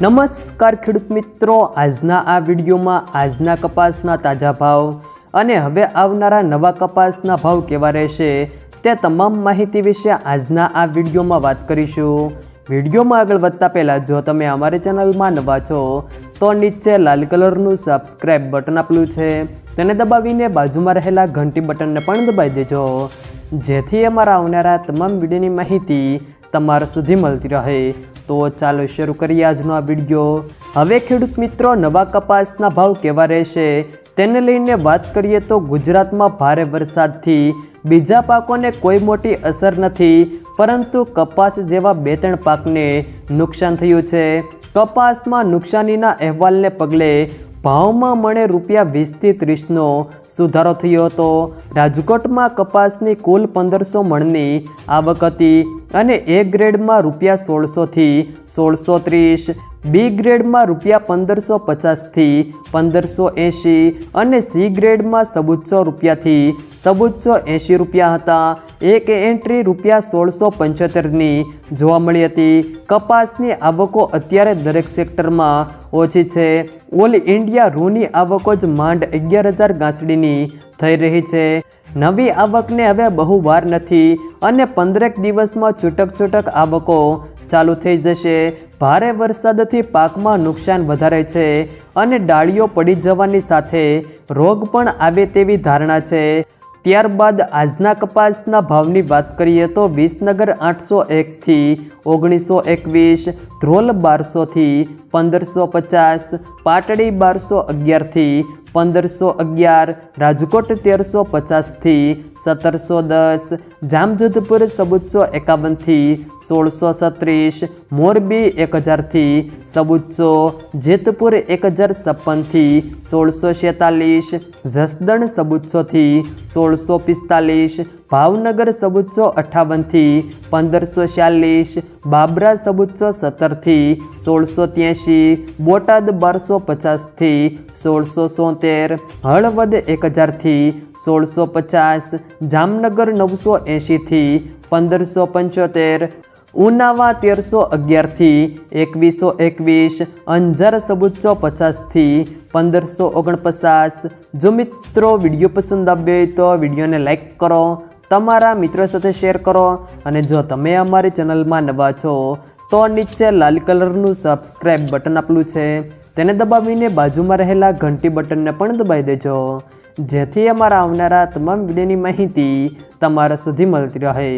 નમસ્કાર ખેડૂત મિત્રો, આજના આ વિડીયોમાં આજના કપાસના તાજા ભાવ અને હવે આવનારા નવા કપાસના ભાવ કેવા રહેશે તે તમામ માહિતી વિશે આજના આ વિડીયોમાં વાત કરીશું. વિડીયોમાં આગળ વધતા પહેલાં, જો તમે અમારી ચેનલમાં નવા છો, તો નીચે લાલ કલરનું સબસ્ક્રાઇબ બટન આપેલું છે. તેને દબાવીને બાજુમાં રહેલા ઘંટી બટનને પણ દબાવી દેજો, જેથી અમારા આવનારા તમામ વિડીયોની માહિતી તમારા સુધી મળતી રહે. તો ચાલો શરૂ કરીએ આજનો આ વીડિયો. હવે ખેડૂત મિત્રો, નવા કપાસના ભાવ કેવા રહેશે તેને લઈને વાત કરીએ તો ગુજરાતમાં ભારે વરસાદથી બીજા પાકોને કોઈ મોટી અસર નથી, પરંતુ કપાસ જેવા બે ત્રણ પાકને નુકસાન થયું છે. કપાસમાં નુકસાનીના અહેવાલને પગલે ભાવમાં મળે રૂપિયા વીસથી ત્રીસનો સુધારો થયો હતો. રાજકોટમાં કપાસની કુલ પંદરસો મણની આવક હતી અને એ ગ્રેડમાં રૂપિયા સોળસોથી સોળસો ત્રીસ, બી ગ્રેડમાં રૂપિયા પંદરસો પચાસથી પંદરસો એંશી અને સી ગ્રેડમાં સબુચ્ચો રૂપિયાથી સબુચ્ચો એંશી રૂપિયા હતા. એક એન્ટ્રી રૂપિયા સોળસો પંચોતેરની જોવા મળી હતી. કપાસની આવકો અત્યારે દરેક સેક્ટરમાં ઓછી છે. ઓલ ઇન્ડિયા રૂની આવકો જ માંડ અગિયાર હજાર ગાંસડીની થઈ રહી છે. નવી આવકને હવે બહુ વાર નથી અને પંદરેક દિવસમાં છૂટક છૂટક આવકો ચાલુ થઈ જશે. ભારે વરસાદથી પાકમાં નુકસાન વધારે છે અને ડાળીઓ પડી જવાની સાથે રોગ પણ આવે તેવી ધારણા છે. ત્યારબાદ આજના કપાસના ભાવની વાત કરીએ તો વિસનગર આઠસો એકથી ઓગણીસો એકવીસ, ધ્રોલ બારસોથી પંદરસો પચાસ, પાટડી બારસો અગિયારથી પંદરસો અગિયાર, રાજકોટ તેરસો પચાસથી સત્તરસો દસ, જામજોધપુર સબુચ્ચો એકાવનથી સોળસો સત્રીસ, મોરબી એક હજારથી સબુચ્ચો જેતપુર એક હજાર છપ્પનથી સોળસો છેતાલીસ, જસદણ સબુચ્ચોથી સોળસો પિસ્તાલીસ ભાવનગર સબુચ્ચો અઠ્ઠાવનથી પંદરસો ચાલીસ બાબરા સબુચ્ચો સત્તરથી સોળસો ત્યાંશી, બોટાદ બારસો પચાસથી સોળસો સોતેર, હળવદ એક હજારથી સોળસો પચાસ, જામનગર નવસો એંશીથી પંદરસો પંચોતેર, ઉનાવા તેરસો અગિયારથી એકવીસો એકવીસ, અંજાર સબુચ્ચો પચાસથી પંદરસો ઓગણપચાસ. જો મિત્રો વીડિયો પસંદ આવ્યો હોય તો વિડીયોને લાઈક કરો તમારા મિત્રો સાથે શેર કરો અને જો તમે અમારી ચેનલમાં નવા છો, તો નીચે લાલ કલરનું સબસ્ક્રાઇબ બટન આપેલું છે. તેને દબાવીને બાજુમાં રહેલા ઘંટી બટનને પણ દબાવી દેજો, જેથી અમારા આવનારા તમામ વિડીયોની માહિતી તમારા સુધી મળતી રહે.